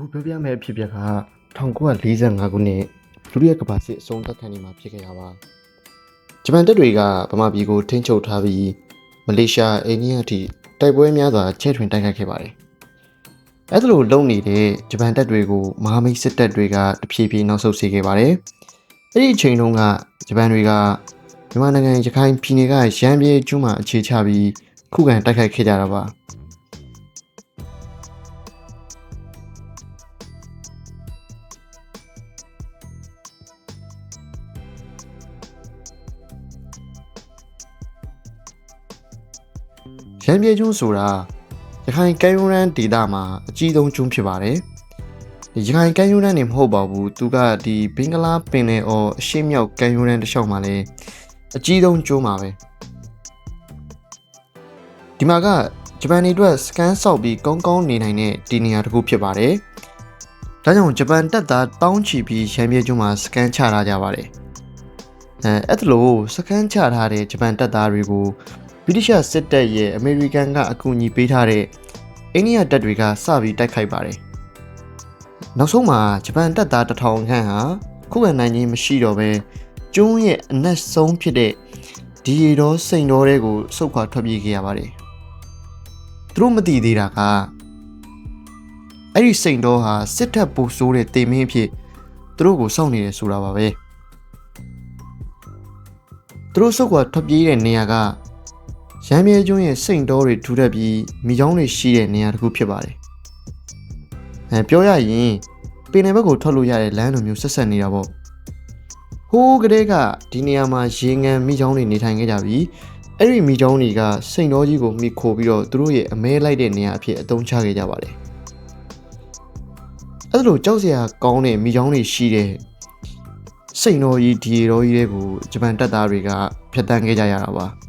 အခုပြောပြမယ့်အဖြစ်အပျက်က1945ခုနှစ်ဒုတိယကမ္ဘာစစ်အဆုံးသတ်ခံနေမှာဖြစ်ခဲ့တာပါဂျပန်တပ်တွေကဗမာပြည်ကိုထိန်းချုပ်ထားပြီးမလေးရှားအိန္ဒိယအထိတိုက်ပွဲများစွာချဲ့ထွင်တိုက်ခိုက်ခဲ့ပါတယ်အဲ့ဒါလိုလုံနေတဲ့ဂျပန်တပ်တွေကိုမဟာမိတ်စစ်တပ်တွေကတဖြည်းဖြည်းနောက်ဆုတ်စေခဲ့ပါတယ်အဲ့ဒီအချိန်တုန်းကဂျပန်တွေကမြန်မာနိုင်ငံရခိုင်ပြည်နယ်ကရန်ပြေကျွန်းမှာအခြေချပြီးခုခံတိုက်ခိုက်ခဲ့ကြတာပါ ရန်ပြေကျွန်းဆိုတာရခိုင်ကမ်းရိုးတန်းဒေသမှာအကြီးဆုံးကျွန်းဖြစ်ပါတယ်ဒီရခိုင်ကမ်းရိုးတန်းနေမဟုတ်ပါဘူးသူကဒီဘင်္ဂလားပင်လယ်အော်အရှေ့မြောက်ကမ်းရိုးတန်းတစ်လျှောက်မှာလည်းအကြီးဆုံးကျွန်းပါပဲဒီမှာကဂျပန်တွေအတွက်စကန်ဆောက်ပြီးကောင်းကောင်းနေနိုင်တဲ့ဒီနေရာတစ်ခုဖြစ်ပါတယ်ဒါကြောင့်ဂျပန်တပ်သားတောင်းချီပြီးရန်ပြေကျွန်းမှာစကန်ချထားကြပါတယ်အဲအဲ့ဒါလို့စကန်ချထားတဲ့ဂျပန်တပ်သားတွေကို ဗြိတိရှစစ်တပ်ရဲ့အမေရိကန်ကအကူအညီပေးထားတဲ့အိန္ဒိယတပ်တွေကစပြီးတိုက်ခိုက်ပါတယ်။နောက်ဆုံးမှာဂျပန်တပ်သားတစ်ထောင်ခန့်ဟာခုခံနိုင်ခြင်းမရှိတော့ဘဲကျွန်းရဲ့အနက်ဆုံးဖြစ်တဲ့ဒီရီတော်စိန်တော်တွေကိုစုတ်ခွာထွက်ပြေးခဲ့ရပါတယ်။သူတို့မသိသေးတာကအဲ့ဒီစိန်တော်ဟာစစ်တပ်ပူဆိုးတဲ့တေမင်းအဖြစ်သူတို့ကိုစောင့်နေတယ်ဆိုတာပါပဲ။သူတို့စုတ်ခွာထွက်ပြေးတဲ့နေရာက ရမ်းမြဲကျွန်းရဲ့စိန်တော်တွေထူထပ်ပြီးမိချောင်းတွေရှိတဲ့နေရာတစ်ခုဖြစ်ပါတယ်။အဲပြောရရင်ပင်နယ်ဘက်ကိုထွက်လို့ရတဲ့လမ်းလိုမျိုးဆက်ဆက်နေတာပေါ့။ဟိုးကလေးကဒီနေရာမှာရေငန်မိချောင်းတွေနေထိုင်ခဲ့ကြပြီးအဲ့ဒီမိချောင်းတွေကစိန်တော်ကြီးကိုမိခိုပြီးတော့သူတို့ရဲ့အမဲလိုက်တဲ့နေရာအဖြစ်အသုံးချခဲ့ကြပါတယ်။အဲ့ဒါလိုကြောက်စရာကောင်းတဲ့မိချောင်းတွေရှိတဲ့စိန်တော်ကြီးဒီရီတော်ကြီးတွေကိုဂျပန်တပ်သားတွေကဖျက်ဆီးခဲ့ကြရတာပါ။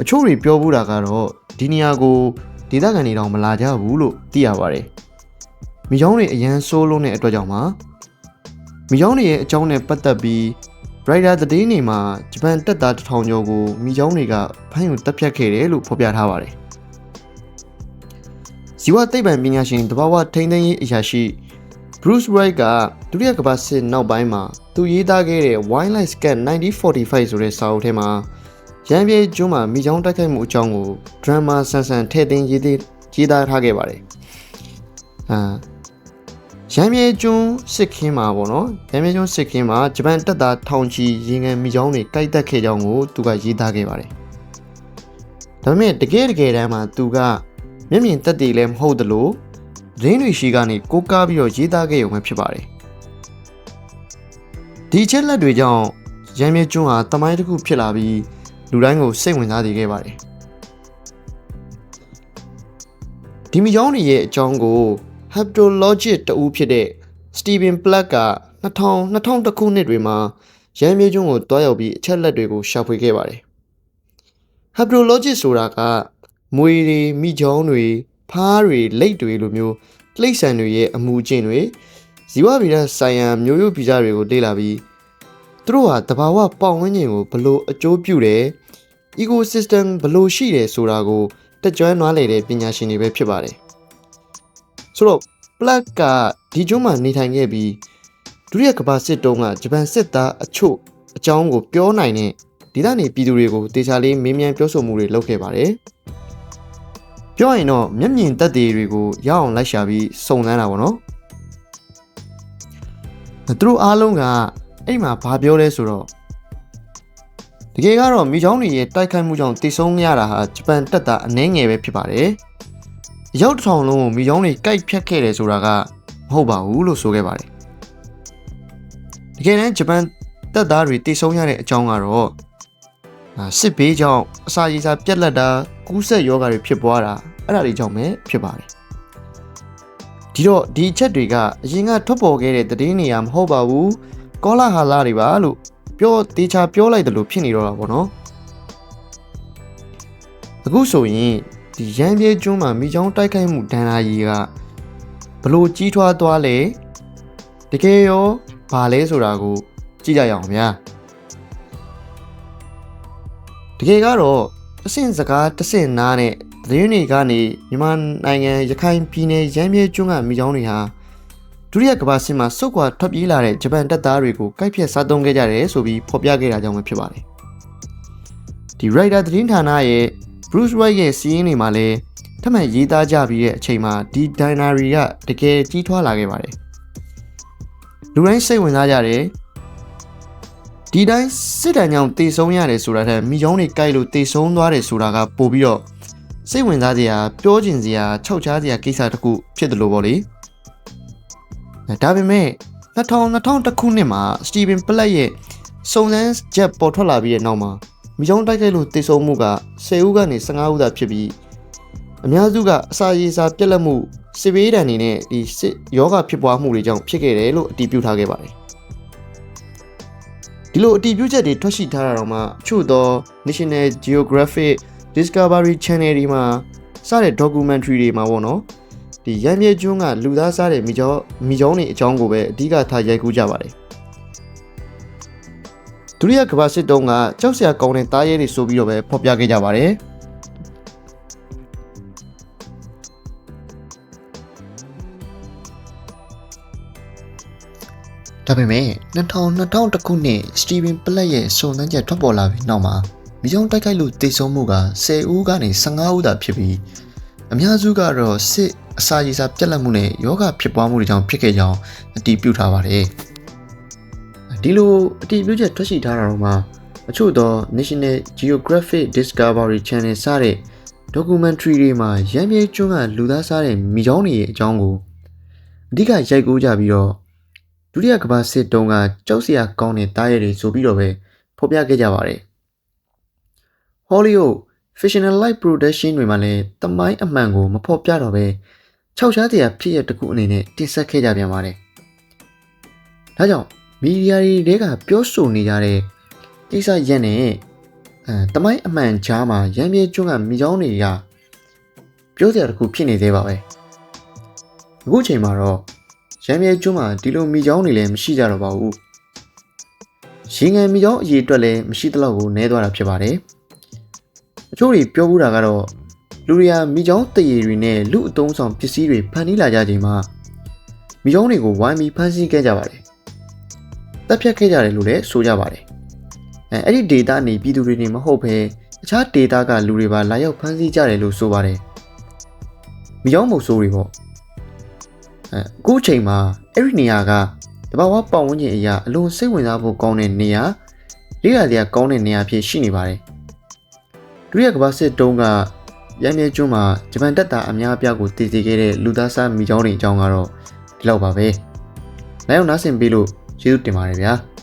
အချို့တွေပြောဘူးတာကတော့ဒီနေရာကိုဒေသခံတွေတောင်မလာကြဘူးလို့သိရပါတယ်။မိချောင်းတွေအရန်ဆိုးလုံးတဲ့အတွက်ကြောင့်ပါမိချောင်းတွေရဲ့အကြောင်းနဲ့ပတ်သက်ပြီး Brighter သတင်းတွေမှာဂျပန်တပ်သားတစ်ထောင်ကျော်ကိုမိချောင်းတွေကဖမ်းယူတပ်ဖြတ်ခဲ့တယ်လို့ဖော်ပြထားပါတယ်။ဇီဝသိပ္ပံပညာရှင်တဘာဝထိန်းသိမ်းရေးအရာရှိ Bruce Wright ကဒုတိယကမ္ဘာစစ်နောက်ပိုင်းမှာသူရေးသားခဲ့တဲ့ Wildlife Scan 1945ဆိုတဲ့စာအုပ်ထဲမှာ ရန်ပြေကျွန်းမှာမိချောင်းတိုက်ခိုက်မှုအကြောင်းကိုဒရမာဆန်ဆန်ထည့်သွင်းရေးသေးရေးသားထားခဲ့ပါတယ်။အာရန်ပြေကျွန်းစစ်ခင်းမှာပေါ့နော်။ရန်ပြေကျွန်းစစ်ခင်းမှာဂျပန်တပ်သားထောင်ချီရေငန်မိချောင်းတွေတိုက်တက်ခဲ့ကြောင်းကိုသူကရေးသားခဲ့ပါတယ်။ဒါပေမဲ့တကယ်တကယ်တမ်းမှာသူကမျက်မြင်သက်သေလည်းမဟုတ်သလိုရင်းတွေရှိကနေကိုးကားပြီးတော့ရေးသားခဲ့ရုံပဲဖြစ်ပါတယ်။ဒီချက်လက်တွေကြောင့်ရန်ပြေကျွန်းဟာတမိုင်းတစ်ခုဖြစ်လာပြီး လူတိုင်းကိုစိတ်ဝင်စားစေခဲ့ပါတယ်ဒီမီယောင်းတွေရဲ့အကြောင်းကို haptologic တဦးဖြစ်တဲ့ Steven Platt က2000 2000ခုနှစ်တွေမှာရန်မြေကျွန်းကိုတွားရောက်ပြီးအချက်လက်တွေကိုရှာဖွေခဲ့ပါတယ် haptologic ဆိုတာကမွေတွေမိချောင်းတွေဖားတွေလက်တွေလိုမျိုးတိရစ္ဆာန်တွေရဲ့အမူအကျင့်တွေဇီဝဗေဒဆိုင်ရာမျိုးရိုးဗီဇတွေကိုလေ့လာပြီး သူတို့ဟာတဘာဝပတ်ဝန်းကျင်ကိုဘယ်လိုအကျိုးပြုတယ် ecosystem ဘယ်လိုရှိတယ်ဆိုတာကိုတက်ကြွနွားလေတဲ့ပညာရှင်တွေပဲဖြစ်ပါတယ်ဆိုတော့ plug ကဒီကျွန်းမှာနေထိုင်ခဲ့ပြီးဒုတိယကမ္ဘာစစ်တုန်းကဂျပန်စစ်သားအချို့အကြောင်းကိုပြောနိုင်တဲ့ဒီသားနေပြည်သူတွေကိုတေချာလေးမေးမြန်းပြောဆိုမှုတွေလုပ်ခဲ့ပါတယ်ပြောရင်တော့မျက်မြင်သက်သေတွေကိုရအောင်လိုက်ရှာပြီးစုံစမ်းတာပေါ့နော်သူတို့အားလုံးက အဲ့မှာဘာပြောလဲဆိုတော့တကယ်ကတော့မိချောင်းတွေရဲ့တိုက်ခိုက်မှုကြောင့်တိတ်ဆုံးရတာဟာဂျပန်တပ်သားအနှဲငယ်ပဲဖြစ်ပါတယ်။အရောက်တစ်ထောင်လုံးကိုမိချောင်းတွေကြိုက်ဖြတ်ခဲ့တယ်ဆိုတာကမဟုတ်ပါဘူးလို့ဆိုခဲ့ပါတယ်။တကယ်တမ်းဂျပန်တပ်သားတွေတိတ်ဆုံးရတဲ့အကြောင်းကတော့အာစစ်ဘေးကြောင့်အစာရေစာပြက်လက်တာကူးစက်ယောဂါတွေဖြစ်ပွားတာအဲ့ဒါတွေကြောင့်ပဲဖြစ်ပါတယ်။ဒီတော့ဒီအချက်တွေကအရင်ကထွက်ပေါ်ခဲ့တဲ့သတင်းနေရာမဟုတ်ပါဘူး။ ကောလာဟာလာတွေပါလို့ပြောတေချာပြောလိုက်တယ်လို့ဖြစ်နေတော့တာပေါ့နော်အခုဆိုရင်ဒီရန်ပြေကျွန်းမှာမိချောင်းတိုက်ခိုက်မှုဒဏ္ဍာရီကဘလို့ကြီးထွားသွားလဲတကယ်ရောဘာလဲဆိုတာကိုကြည့်ကြရအောင်ဗျာတကယ်ကတော့အဆင့်စကားတဆင့်နားနဲ့သတင်းတွေကနေမြန်မာနိုင်ငံရခိုင်ပြည်နယ်ရမ်းမြဲကျွန်းကမိချောင်းတွေဟာ ဒုတိယကမ္ဘာစစ်မှာစုတ်ကွာထွက်ပြေးလာတဲ့ဂျပန်တပ်သားတွေကိုကိုက်ဖြတ်စားသုံးခဲ့ကြတယ်ဆိုပြီးဖော်ပြခဲ့တာကြောင့်ပဲဖြစ်ပါတယ်ဒီ writer သတင်းဌာနရဲ့ Bruce White ရဲ့စီးရင်တွေမှာလည်းထပ်မံရေးသားကြပြီးတဲ့အချိန်မှာဒီ dictionary ကတကယ်ကြီးထွားလာခဲ့ပါတယ်လူတိုင်းစိတ်ဝင်စားကြတယ်ဒီတိုင်းစစ်တမ်းကြောင့်တေဆုံးရတယ်ဆိုတာထက်မိကြောင်းတွေကြိုက်လို့တေဆုံးသွားတယ်ဆိုတာကပို့ပြီးတော့စိတ်ဝင်စားစရာပြောကျင်စရာခြောက်ခြားစရာကိစ္စတစ်ခုဖြစ်တယ်လို့ပေါ့လေ ဒါပေမဲ့2000 2001ခုနှစ်မှာစတီဗင်ပလက်ရဲ့စုံစမ်းချက်ပေါ်ထွက်လာပြီးတဲ့နောက်မှာမိကြောင်းတိုက်ခိုက်လို့တေဆုံးမှုက10ဦးကနေ15ဦးသာဖြစ်ပြီးအများစုကအစာရေစာပြက်လက်မှုစစ်ဘေးဒဏ်တွေနဲ့ဒီစစ်ယောဂဖြစ်ပွားမှုတွေကြောင့်ဖြစ်ခဲ့တယ်လို့အတည်ပြုထားခဲ့ပါတယ်ဒီလိုအတည်ပြုချက်တွေထွက်ရှိထားတာတော့မှအချို့သော National Geographic Discovery Channel တွေမှာစတဲ့ documentary တွေမှာပေါ့နော် ဒီရမ်းမြဲကျွန်းကလူသားစားတဲ့မိကြောမိကြောင်းတွေအကြောင်းကိုပဲအဓိကထားရိုက်ကူးကြပါတယ်ဒုတိယကမ္ဘာစစ်တုန်းကကြောက်စရာကောင်းတဲ့တားရဲတွေဆိုပြီးတော့ပဲဖော်ပြခဲ့ကြပါတယ်ဒါပေမဲ့2000 2000ခုနှစ်စတီဗင်ပလက်ရဲ့စုံစမ်းချက်ထွက်ပေါ်လာပြီးနောက်မှာမိကြောင်းတိုက်ခိုက်လို့တေဆုံးမှုက10ဦးကနေ15ဦးသာဖြစ်ပြီး အများစုကတော့စစ်အစာရေစာပြက်လက်မှုနဲ့ယောဂဖြစ်ပွားမှုတွေကြောင့်ဖြစ်ခဲ့ကြောင်းအတည်ပြုထားပါတယ်ဒီလိုအတည်ပြုချက်ထွက်ရှိထားတာတော့မှအချို့သော National Geographic Discovery Channel စတဲ့ documentary တွေမှာရမ်းမြေကျွန်းကလူသားစားတဲ့မိကြောင်းတွေရဲ့အကြောင်းကိုအဓိကရိုက်ကူးကြပြီးတော့ဒုတိယကမ္ဘာစစ်တုန်းကကြောက်စရာကောင်းတဲ့တားရဲတွေဆိုပြီးတော့ပဲဖော်ပြခဲ့ကြပါတယ် Hollywood fictional light production တွေမှာလည်းတမိုင်းအမှန်ကိုမဖော်ပြတော့ပဲခြောက်ခြားတရားဖြစ်ရတစ်ခုအနေနဲ့တင်ဆက်ခဲ့ကြပြန်ပါတယ်။ဒါကြောင့်မီဒီယာတွေတဲကပြောဆိုနေကြတဲ့ကိစ္စရက်နဲ့အဲတမိုင်းအမှန်ကြားမှာရမ်းမြေကျွန်းကမိချောင်းတွေကပြောစရာတစ်ခုဖြစ်နေသေးပါပဲ။အခုချိန်မှာတော့ရမ်းမြေကျွန်းမှာဒီလိုမိချောင်းတွေလည်းမရှိကြတော့ပါဘူး။ရေငန်မိချောင်းအရေးအတွက်လည်းမရှိသလောက်ကိုနည်းသွားတာဖြစ်ပါတယ်။ အချို့တွေပြောဘူးတာကတော့လူတွေကမိချောင်းတရေတွေနဲ့လူအုံဆောင်ပစ္စည်းတွေဖန်တီးလာကြချိန်မှာမိချောင်းတွေကိုဝိုင်းပြီးဖန်ဆီးခဲ့ကြပါတယ်။တပ်ဖြတ်ခဲ့ကြတယ်လို့လည်းဆိုကြပါတယ်။အဲအဲ့ဒီ data နေပြည်သူတွေနေမဟုတ်ဘဲအခြား data ကလူတွေပါလာရောက်ဖန်ဆီးကြတယ်လို့ဆိုပါတယ်။မိချောင်းမုတ်ဆိုးတွေပေါ့။အဲအခုချိန်မှာအဲ့ဒီနေရာကတဘာဝပတ်ဝန်းကျင်အရာအလွန်စိတ်ဝင်စားဖို့ကောင်းတဲ့နေရာလေးရာစရာကောင်းတဲ့နေရာဖြစ်ရှိနေပါတယ်။ ဒုတိယကမ္ဘာစစ်တုန်းကရမ်းမြဲကျွန်းမှာဂျပန်တပ်သားအများအပြားကိုတည်တည်ခဲ့တဲ့လူသားစားမိချောင်းတွေအကြောင်းကတော့ဒီလောက်ပါပဲ။နိုင်အောင်နားဆင်ပေးလို့ကျေးဇူးတင်ပါတယ်ဗျာ။